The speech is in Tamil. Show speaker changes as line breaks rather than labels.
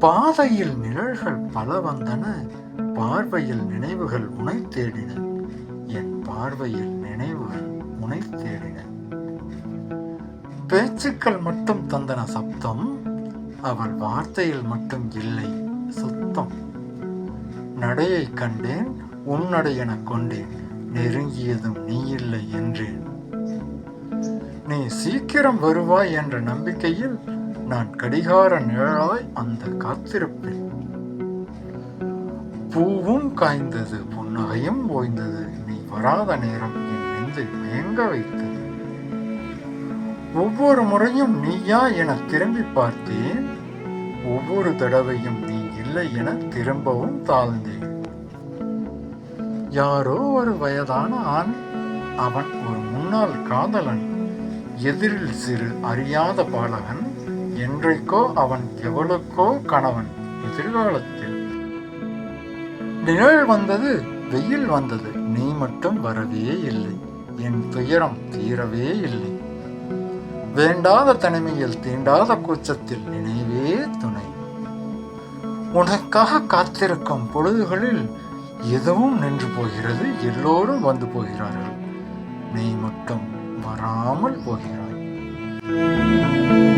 பாதையில் நிழல்கள் பல வந்தன பார்வையில் நினைவுகள் உனை தேடின. என் பார்வையில் நினைவுகள் உனை தேடின. பேச்சுக்கள் மட்டும் தந்தன சப்தம் அவள் வார்த்தையில் மட்டும் இல்லை சுத்தம். நடையை கண்டேன் உன்னடை எனக் கொண்டேன் நெருங்கியதும் நீ இல்லை என்றேன். நீ சீக்கிரம் வருவாய் என்ற நம்பிக்கையில் நான் கடிகார நிழலாய் அந்த காத்திருப்பேன். பூவும் காய்ந்தது புன்னகையும் ஓய்ந்தது. நீ வராத நேரம் என் நெஞ்சை மயங்க வைத்தது. ஒவ்வொரு முறையும் நீயா என திரும்பி பார்த்தேன். ஒவ்வொரு தடவையும் நீ இல்லை என திரும்பவும் தாழ்ந்தேன். யாரோ ஒரு வயதான ஆண் அவன் ஒரு முன்னாள் காதலன் எதிரில் சிறு அறியாத பாலகன் என்றைக்கோ அவன் எவளுக்கோ கணவன். எதிர்காலத்தில். நிழல் வந்தது வெயில் வந்தது நீ மட்டும் வரவே இல்லை. என் துயரம் தீரவே இல்லை. வேண்டாத தனிமையில் தீண்டாத கூச்சத்தில் நினைவே துணை. உனக்காக காத்திருக்கும் பொழுதுகளில் எதுவும் நின்று போகிறது எல்லோரும் வந்து போகிறார்கள். நீ மட்டும் வராமல் போகிறாய்.